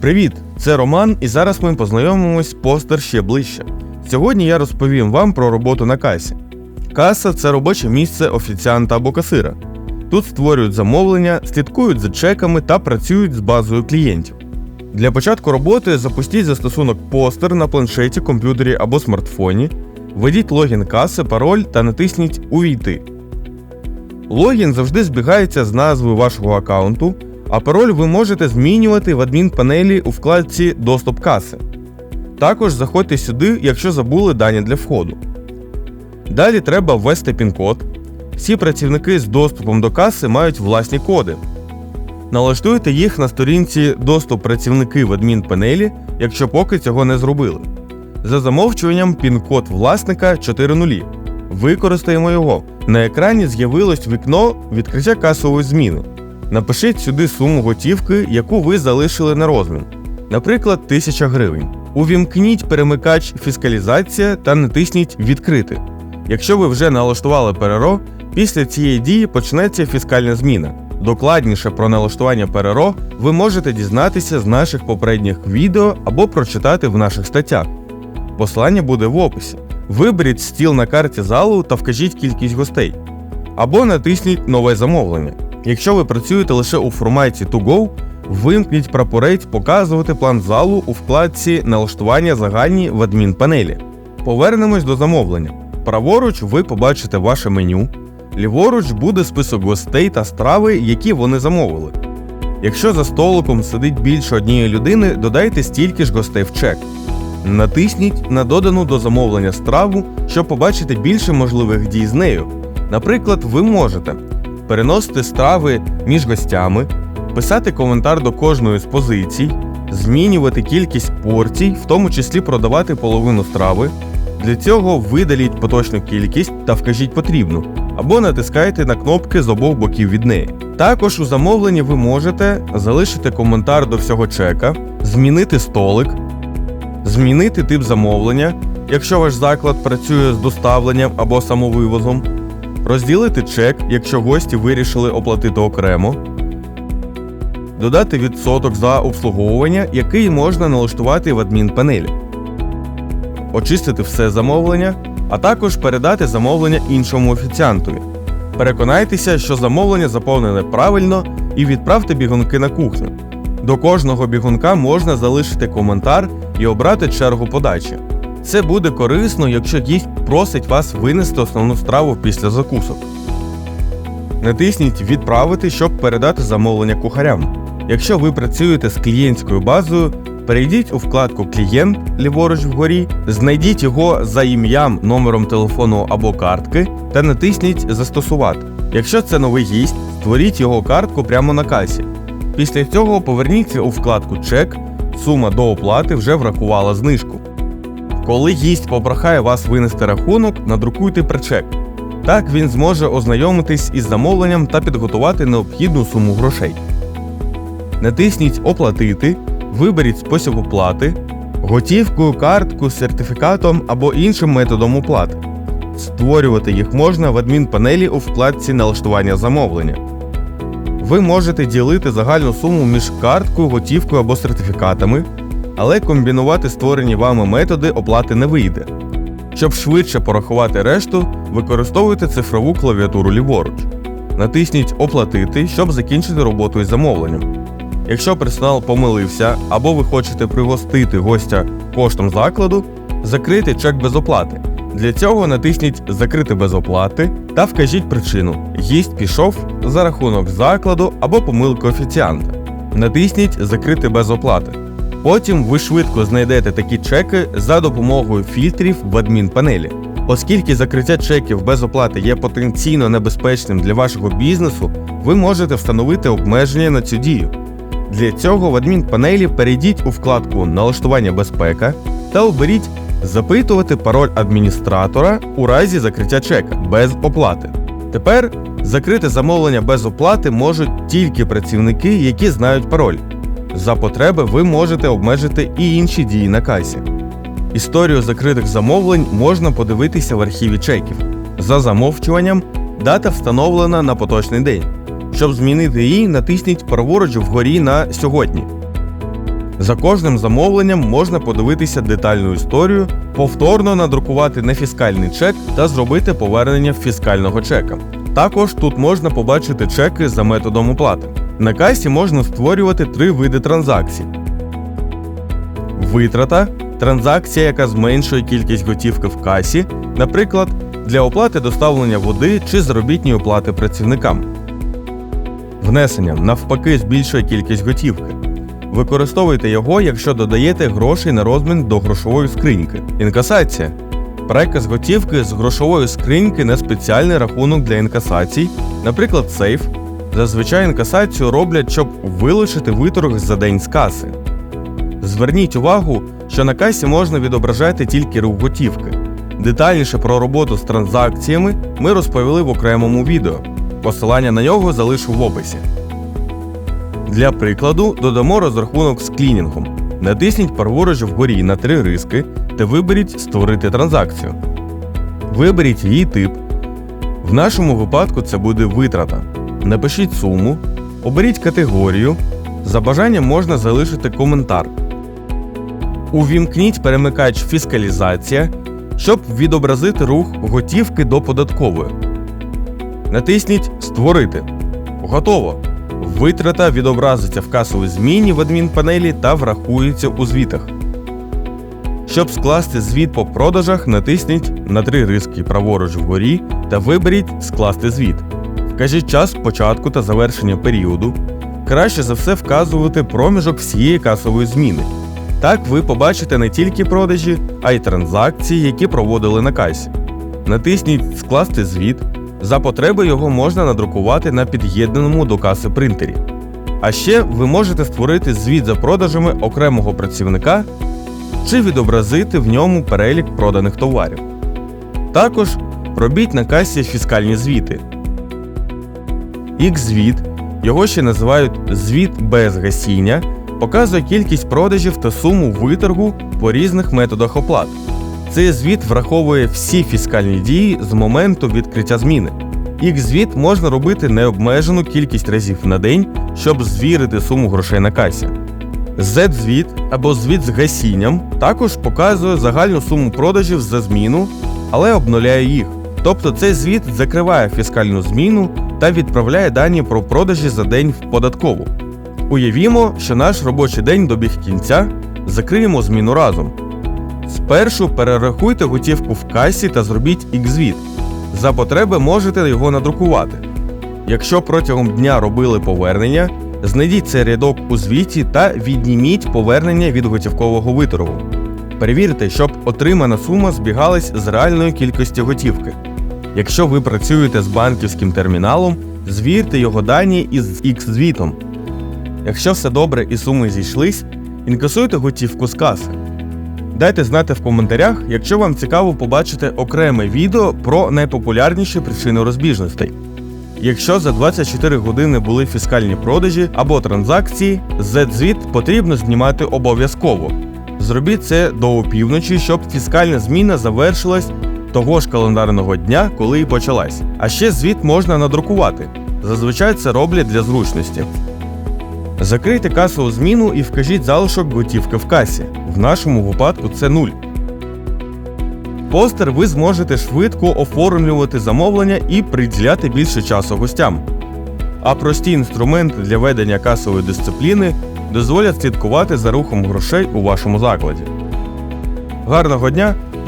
Привіт! Це Роман, і зараз ми познайомимось постер ще ближче. Сьогодні я розповім вам про роботу на касі. Каса це робоче місце офіціанта або касира. Тут створюють замовлення, слідкують за чеками та працюють з базою клієнтів. Для початку роботи запустіть застосунок постер на планшеті, комп'ютері або смартфоні, введіть логін каси, пароль та натисніть Увійти. Логін завжди збігається з назвою вашого аккаунту, а пароль ви можете змінювати в адмінпанелі у вкладці Доступ каси. Також заходьте сюди, якщо забули дані для входу. Далі треба ввести пін-код. Всі працівники з доступом до каси мають власні коди. Налаштуйте їх на сторінці Доступ працівники в адмінпанелі, якщо поки цього не зробили. За замовчуванням пін-код власника 4 нулі. Використаємо його. На екрані з'явилось вікно відкриття касової зміни. Напишіть сюди суму готівки, яку ви залишили на розмін, наприклад, 1000 гривень. Увімкніть перемикач фіскалізація та натисніть Відкрити. Якщо ви вже налаштували переро, після цієї дії почнеться фіскальна зміна. Докладніше про налаштування переро ви можете дізнатися з наших попередніх відео або прочитати в наших статтях. Посилання буде в описі. Виберіть стіл на карті залу та вкажіть кількість гостей. Або натисніть Нове замовлення. Якщо ви працюєте лише у форматі To Go, вимкніть прапорець Показувати план залу у вкладці Налаштування загальні в адмінпанелі. Повернемось до замовлення. Праворуч ви побачите ваше меню. Ліворуч буде список гостей та страви, які вони замовили. Якщо за столиком сидить більше однієї людини, додайте стільки ж гостей в чек. Натисніть на додану до замовлення страву, щоб побачити більше можливих дій з нею. Наприклад, ви можете переносити страви між гостями, писати коментар до кожної з позицій, змінювати кількість порцій, в тому числі продавати половину страви. Для цього видаліть поточну кількість та вкажіть потрібну, або натискайте на кнопки з обох боків від неї. Також у замовленні ви можете залишити коментар до всього чека, змінити столик, змінити тип замовлення, якщо ваш заклад працює з доставленням або самовивозом, розділити чек, якщо гості вирішили оплатити окремо, додати відсоток за обслуговування, який можна налаштувати в адмінпанелі, очистити все замовлення, а також передати замовлення іншому офіціантові. Переконайтеся, що замовлення заповнене правильно і відправте бігунки на кухню. До кожного бігунка можна залишити коментар і обрати чергу подачі. Це буде корисно, якщо гість просить вас винести основну страву після закусок. Натисніть Відправити, щоб передати замовлення кухарям. Якщо ви працюєте з клієнтською базою, перейдіть у вкладку Клієнт ліворуч вгорі, знайдіть його за ім'ям, номером телефону або картки та натисніть Застосувати. Якщо це новий гість, створіть його картку прямо на касі. Після цього поверніться у вкладку Чек, сума до оплати вже врахувала знижку. Коли гість попрохає вас винести рахунок, надрукуйте причек. Так він зможе ознайомитись із замовленням та підготувати необхідну суму грошей. Натисніть Оплатити, виберіть спосіб оплати, готівкою, карткою, сертифікатом або іншим методом оплати. Створювати їх можна в адмінпанелі у вкладці Налаштування замовлення. Ви можете ділити загальну суму між карткою, готівкою або сертифікатами, але комбінувати створені вами методи оплати не вийде. Щоб швидше порахувати решту, використовуйте цифрову клавіатуру ліворуч. Натисніть Оплатити, щоб закінчити роботу із замовленням. Якщо персонал помилився або ви хочете пригостити гостя коштом закладу, закрийте чек без оплати. Для цього натисніть Закрити без оплати та вкажіть причину. Гість пішов за рахунок закладу або помилки офіціанта. Натисніть Закрити без оплати. Потім ви швидко знайдете такі чеки за допомогою фільтрів в адмінпанелі. Оскільки закриття чеків без оплати є потенційно небезпечним для вашого бізнесу, ви можете встановити обмеження на цю дію. Для цього в адмінпанелі перейдіть у вкладку Налаштування безпека та оберіть Запитувати пароль адміністратора у разі закриття чека без оплати. Тепер закрити замовлення без оплати можуть тільки працівники, які знають пароль. За потреби ви можете обмежити і інші дії на касі. Історію закритих замовлень можна подивитися в архіві чеків. За замовчуванням дата встановлена на поточний день. Щоб змінити її, натисніть праворуч вгорі на сьогодні. За кожним замовленням можна подивитися детальну історію, повторно надрукувати нефіскальний чек та зробити повернення фіскального чека. Також тут можна побачити чеки за методом оплати. На касі можна створювати три види транзакцій: витрата транзакція, яка зменшує кількість готівки в касі, наприклад, для оплати доставлення води чи заробітної оплати працівникам. Внесення навпаки збільшує кількість готівки. Використовуйте його, якщо додаєте грошей на розмін до грошової скриньки. Інкасація переказ готівки з грошової скриньки на спеціальний рахунок для інкасацій, наприклад, сейф. Зазвичай інкасацію роблять, щоб вилучити виторг за день з каси. Зверніть увагу, що на касі можна відображати тільки рух готівки. Детальніше про роботу з транзакціями ми розповіли в окремому відео. Посилання на нього залишу в описі. Для прикладу додамо розрахунок з клінінгом. Натисніть праворуч вгорі на три риски та виберіть Створити транзакцію. Виберіть її тип. В нашому випадку це буде витрата. Напишіть суму, оберіть категорію. За бажанням можна залишити коментар. Увімкніть перемикач Фіскалізація, щоб відобразити рух готівки до податкової. Натисніть Створити. Готово. Витрата відобразиться в касовій зміні в адмінпанелі та врахується у звітах. Щоб скласти звіт по продажах, натисніть на три риски праворуч вгорі та виберіть Скласти звіт. Вкажіть час початку та завершення періоду. Краще за все вказувати проміжок всієї касової зміни. Так ви побачите не тільки продажі, а й транзакції, які проводили на касі. Натисніть Скласти звіт. За потреби його можна надрукувати на під'єднаному до каси принтері. А ще ви можете створити звіт за продажами окремого працівника чи відобразити в ньому перелік проданих товарів. Також робіть на касі фіскальні звіти. X-звіт, його ще називають звіт без гасіння, показує кількість продажів та суму виторгу по різних методах оплат. Цей звіт враховує всі фіскальні дії з моменту відкриття зміни. X-звіт можна робити необмежену кількість разів на день, щоб звірити суму грошей на касі. Z-звіт або звіт з гасінням також показує загальну суму продажів за зміну, але обнуляє їх. Тобто цей звіт закриває фіскальну зміну та відправляє дані про продажі за день в податкову. Уявімо, що наш робочий день добіг кінця, закриємо зміну разом. Спершу перерахуйте готівку в касі та зробіть X-звіт. За потреби можете його надрукувати. Якщо протягом дня робили повернення, знайдіть цей рядок у звіті та відніміть повернення від готівкового виторгу. Перевірте, щоб отримана сума збігалась з реальною кількістю готівки. Якщо ви працюєте з банківським терміналом, звірте його дані із X-звітом. Якщо все добре і суми зійшлись, інкасуйте готівку з каси. Дайте знати в коментарях, якщо вам цікаво побачити окреме відео про найпопулярніші причини розбіжностей. Якщо за 24 години були фіскальні продажі або транзакції, Z-звіт потрібно знімати обов'язково. Зробіть це до опівночі, щоб фіскальна зміна завершилась того ж календарного дня, коли і почалась. А ще звіт можна надрукувати. Зазвичай це роблять для зручності. Закрийте касову зміну і вкажіть залишок готівки в касі. В нашому випадку це 0. Постер ви зможете швидко оформлювати замовлення і приділяти більше часу гостям. А прості інструменти для ведення касової дисципліни дозволять слідкувати за рухом грошей у вашому закладі. Гарного дня!